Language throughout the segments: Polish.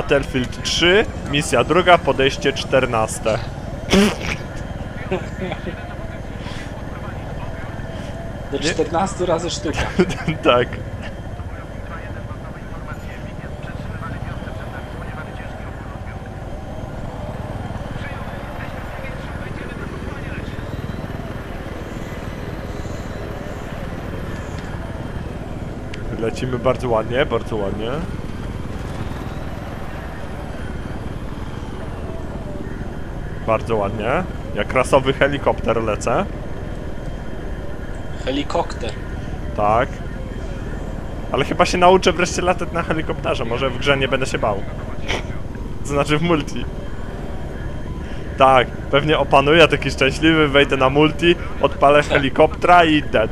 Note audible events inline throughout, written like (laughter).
Battlefield 3, misja druga, podejście 14. Do 14 razy sztuka. (laughs) tak. Lecimy bardzo ładnie, bardzo ładnie. Bardzo ładnie. Jak rasowy helikopter lecę. Helikopter. Tak. Ale chyba się nauczę wreszcie latać na helikopterze. Może w grze nie będę się bał. To znaczy w multi. Tak, pewnie opanuję taki szczęśliwy, wejdę na multi, odpalę helikoptera i dead.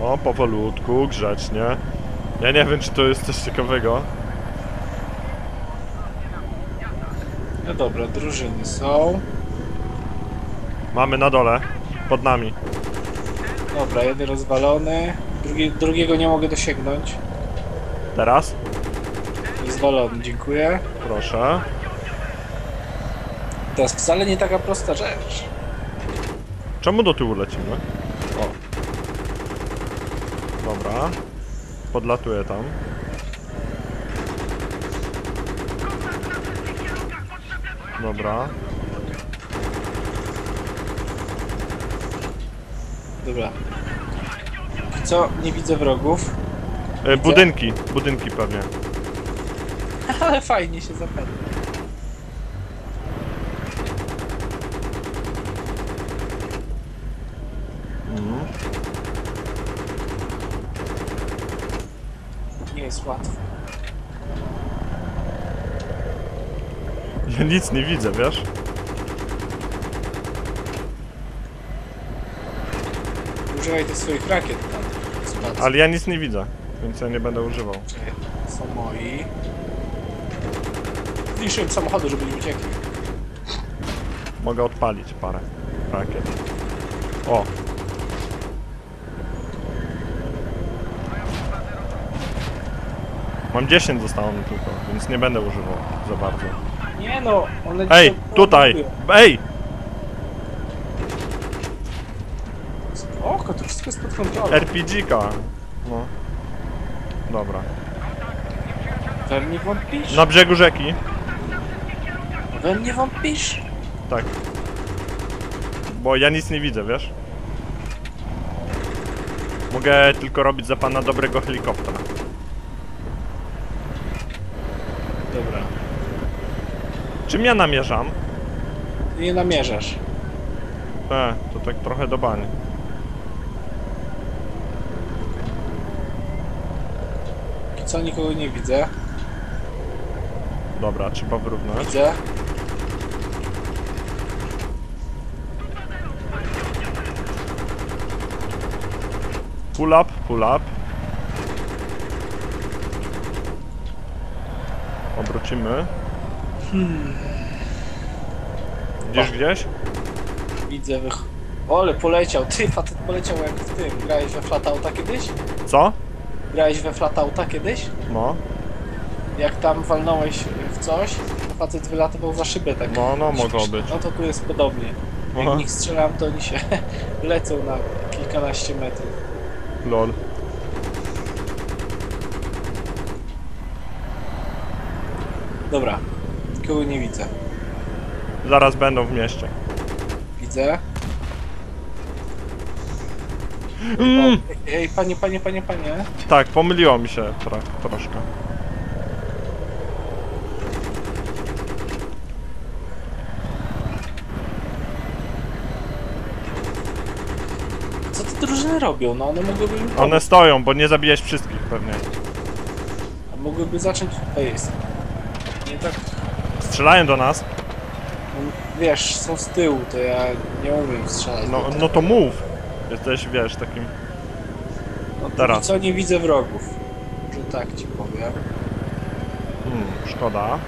No, powolutku, grzecznie. Ja nie wiem, czy to jest coś ciekawego. No dobra, drużyny są. Mamy na dole, pod nami. Dobra, jeden rozwalony. Drugi, drugiego nie mogę dosięgnąć. Teraz? Rozwalony, dziękuję. Proszę. Teraz wcale nie taka prosta rzecz. Czemu do tyłu lecimy? O. Dobra. Podlatuję tam. Dobra. Dobra. Co? Nie widzę wrogów. E, budynki, budynki pewnie. (laughs) Ale fajnie się zapewne. Jest łatwo. Ja nic nie widzę, wiesz? Używaj tych swoich rakiet tam. Spadł. Ale ja nic nie widzę, więc ja nie będę używał. Czekaj, Są moi. Zniszczyłem samochody, żeby nie uciekli. Mogę odpalić parę rakiet. O! Mam 10 zostało mi tylko, więc nie będę używał za bardzo. Nie no, one Ej, tutaj! Ej! Spoko, to wszystko jest pod kontrolą. RPG-ka! No. Dobra. We mnie wątpisz? Na brzegu rzeki. We mnie wątpisz? Tak. Bo ja nic nie widzę, wiesz? Mogę tylko robić za pana dobrego helikoptera. Dobra. Czym ja namierzam? Ty nie namierzasz. E, to tak trochę do bani. Co, nikogo nie widzę. Dobra, trzeba wyrównać. Widzę. Pull up, pull up. Obrócimy. Gdzieś gdzieś? Widzę wych... O, ale poleciał. Ty, facet poleciał jak w tym. Grałeś we Flatauta kiedyś? Co? Grałeś we Flatauta kiedyś? No, Jak tam walnąłeś w coś, to facet wylatywał za szybę tak. no, no mogło być. No to tu jest podobnie. Jak Aha. w nich strzelam, to oni się (laughs) lecą na kilkanaście metrów. Lol. Dobra. Nikogo nie widzę. Zaraz będą w mieście. Widzę. Mm. O, ej, panie, panie, panie, panie. Tak, pomyliło mi się tro troszkę. Co te drużyny robią? No one mogłyby im pomóc. One stoją, bo nie zabijać wszystkich pewnie. A Mogłyby zacząć... To jest. Nie tak... Strzelają do nas. No, wiesz, są z tyłu, to ja nie umiem strzelać. No, no to mów. Jesteś, wiesz, takim... no, teraz. Co nie widzę wrogów. Że tak ci powiem. Hmm, szkoda.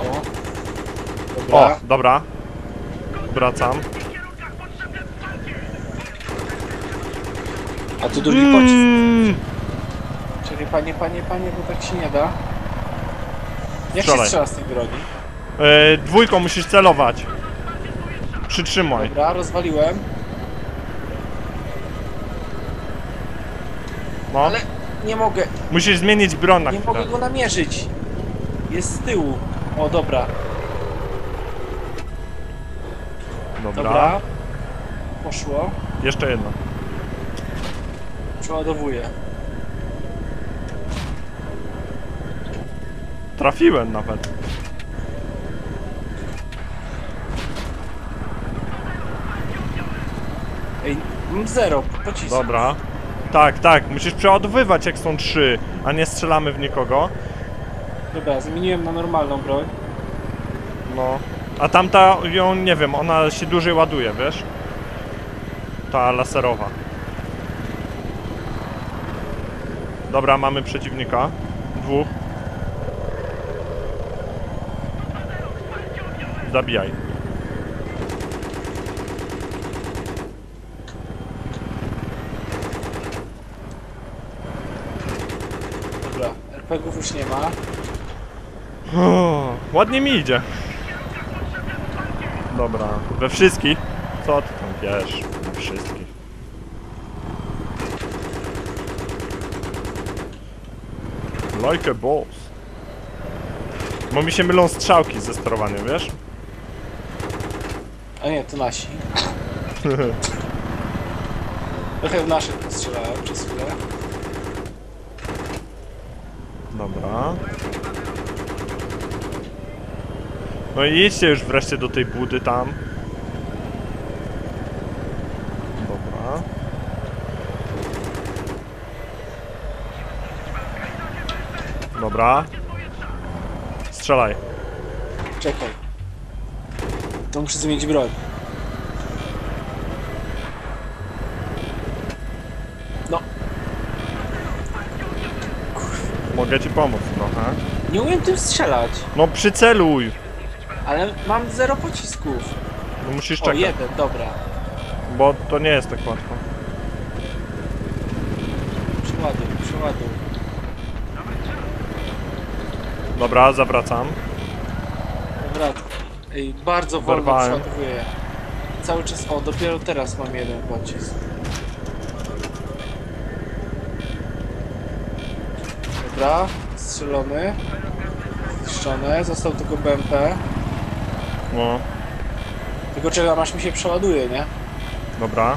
O. O, Dobra. dobra. Wracam. A tu drugi pocisk. Mm. Czekaj, panie, panie, panie, bo tak się nie da. Jak Strzelaj. się strzela z tej broni? E, dwójką musisz celować. Przytrzymaj. Dobra, rozwaliłem. No. Ale nie mogę, Musisz zmienić broń na nie chwilę. mogę go namierzyć. Jest z tyłu. O, dobra. Dobra. Dobra. Poszło. Jeszcze jedno. Przeładowuję. Trafiłem nawet. Ej, mam zero pocisku. Dobra. Tak, tak, musisz przeładowywać jak są trzy, a nie strzelamy w nikogo. Dobra, zmieniłem na normalną broń. No. A tamta ją nie wiem, ona się dłużej ładuje, wiesz? Ta laserowa. Dobra, mamy przeciwnika. Dwóch. Zabijaj. Dobra, RPGów już nie ma. O, ładnie mi idzie. Dobra, we wszystkich? Co ty tam wiesz? We wszystkich. Like a boss. Bo mi się mylą strzałki ze sterowaniem, wiesz? A nie, to nasi. Trochę w naszych strzelałem przez chwilę. Dobra. No i idźcie już wreszcie do tej budy tam. Dobra. Dobra. Strzelaj. Czekaj. To muszę zmienić broń. No, Mogę ci pomóc trochę. nie umiem tym strzelać. No przyceluj! Ale mam zero pocisków. No musisz O, czekać, jeden, dobra. bo to nie jest tak łatwo. Przeładuj, przeładuj. Dobra, zawracam. Dobra. Ej, bardzo wolno przeładowuję. Cały czas, o, dopiero teraz mam jeden pocisk. Dobra, strzelony. Zniszczony, został tylko BMP. No, Tylko czekam aż mi się przeładuje, nie? dobra.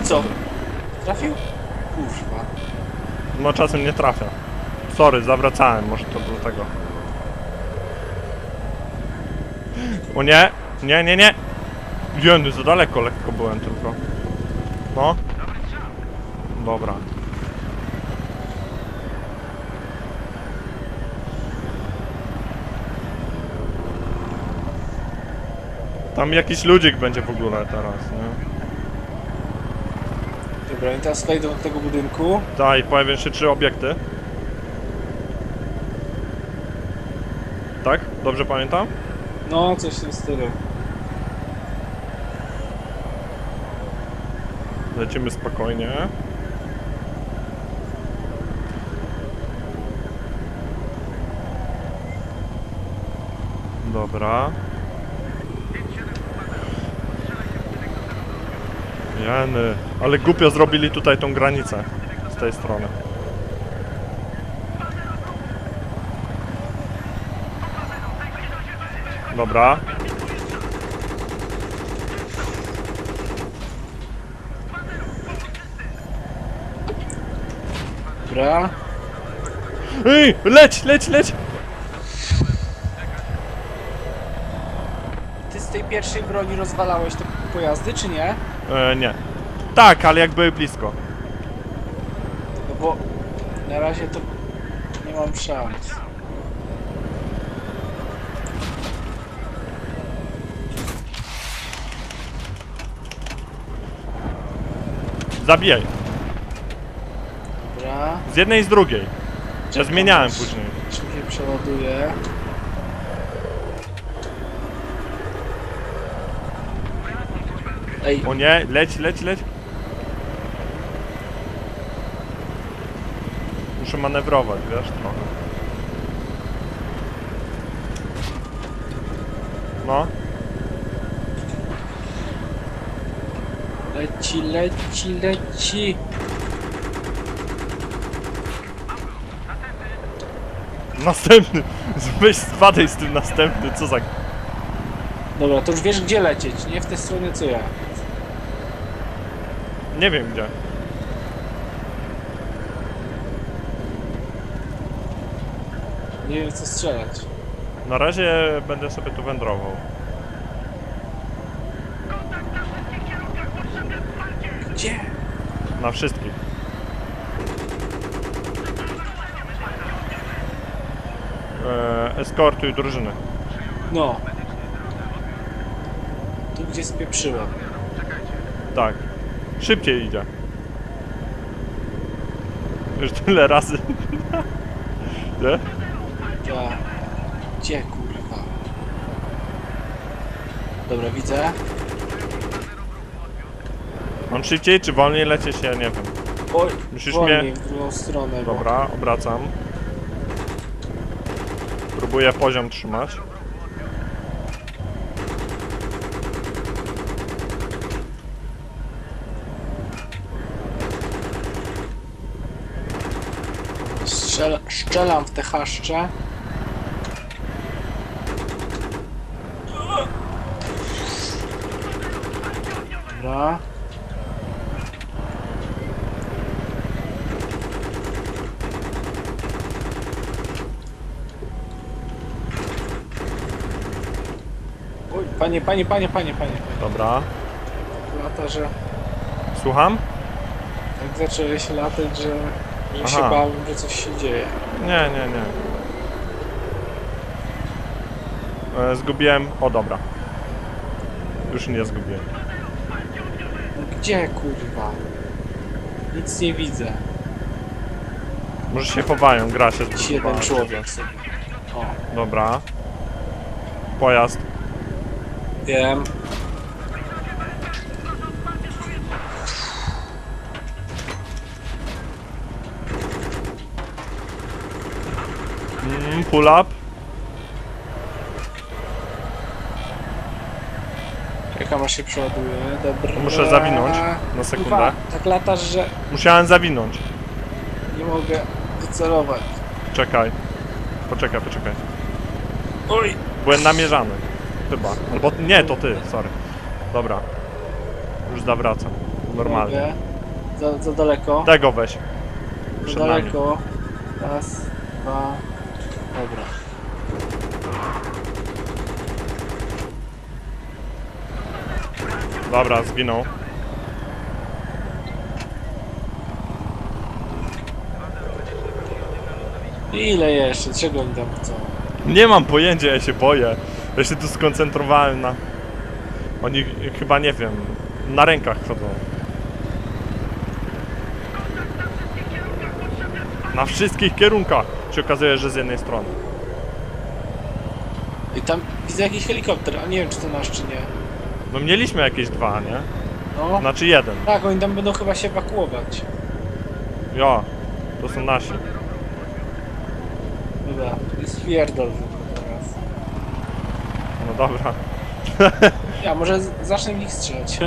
I co? Trafił? Kurwa. No czasem nie trafia. Sorry, zawracałem, może to do tego. O nie! Nie, nie, nie! Jeny, za daleko lekko byłem tylko. No. Dobra. Tam jakiś ludzik będzie w ogóle teraz, nie? Dobra, i teraz do tego budynku. Tak, i pojawią się trzy obiekty. Tak? Dobrze pamiętam? No, coś w tym stylu. Lecimy spokojnie. Dobra. Jeny, ale głupio zrobili tutaj tą granicę z tej strony. Dobra. Dobra. Ej, leć, leć, leć! Ty z tej pierwszej broni rozwalałeś te pojazdy, czy nie? E, nie. Tak, ale jak były blisko. No bo na razie to nie mam szans. Zabijaj. Dobra. Z jednej i z drugiej. Ja zmieniałem później. mi się przeładuje. Ej, O nie, leć, leć, leć. Muszę manewrować, wiesz, trochę. No, leci, leci, leci. następny. Weź spadaj z tym następny, co za... Dobra, to już wiesz gdzie lecieć, nie w tę stronę co ja. Nie wiem gdzie. Nie wiem co strzelać. Na razie będę sobie tu wędrował. Gdzie? Na wszystkich. Eee, eskortuj drużyny. No. Tu gdzie spieprzyłem. Tak. Szybciej idzie. Już tyle razy. Nie? Ja. Gdzie kurwa? Dobra, widzę. Mam szybciej czy wolniej lecieć? Ja nie wiem. Oj, Musisz wolniej mnie- w drugą stronę. Dobra, obracam. Próbuję poziom trzymać. Strzel, strzelam w te chaszcze. Dobra. Oj, panie, panie, panie, panie, panie. Dobra. Lata, że Słucham? tak zaczęły się latać, że, że się Aha. bałem, że coś się dzieje. Nie, nie, nie. E, zgubiłem. O, dobra. Już nie zgubiłem. No Gdzie kurwa? Nic nie widzę. Może się chowają, gra się Jakiś jeden człowiek sobie. O, Dobra. Pojazd. wiem. Pull up. Jaka ma się przeładuje? Dobra. Muszę zawinąć na sekundę. Kurwa, tak latasz, że Musiałem zawinąć. nie mogę wycelować. Czekaj. Poczekaj, poczekaj. Oj! Byłem namierzany. Chyba. Albo nie, to ty, sorry. Dobra. Już zawracam. Normalnie. Mogę. Za, za daleko. Tego weź. za nami. daleko. Raz, dwa. Dobra. Dobra, zginął. Ile jeszcze? Czego oni tam chcą? Nie mam pojęcia, ja się boję. Ja się tu skoncentrowałem na... Oni chyba, nie wiem, na rękach chodzą. Na wszystkich kierunkach się okazuje, że z jednej strony. I tam widzę jakiś helikopter, a nie wiem czy to nasz czy nie. No mieliśmy jakieś dwa, nie? No. Znaczy jeden. Tak, oni tam będą chyba się ewakuować. Jo, to są nasi. Dobra, jest pierdol teraz. No dobra. Ja może z- zacznę w nich strzelać. (laughs)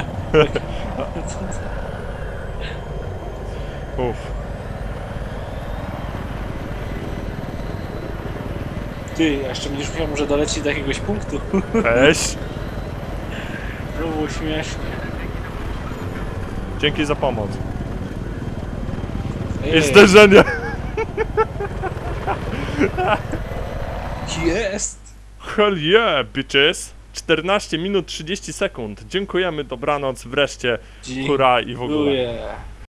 (laughs) Uff. Ty, a jeszcze będziesz musiał może dolecieć do jakiegoś punktu. Cześć. To (laughs) było śmiesznie. Dzięki za pomoc. I zderzenie. Jest! Hell yeah, bitches. 14 minut 30 sekund. Dziękujemy, dobranoc, wreszcie. Hurra i w ogóle. Dziękuję.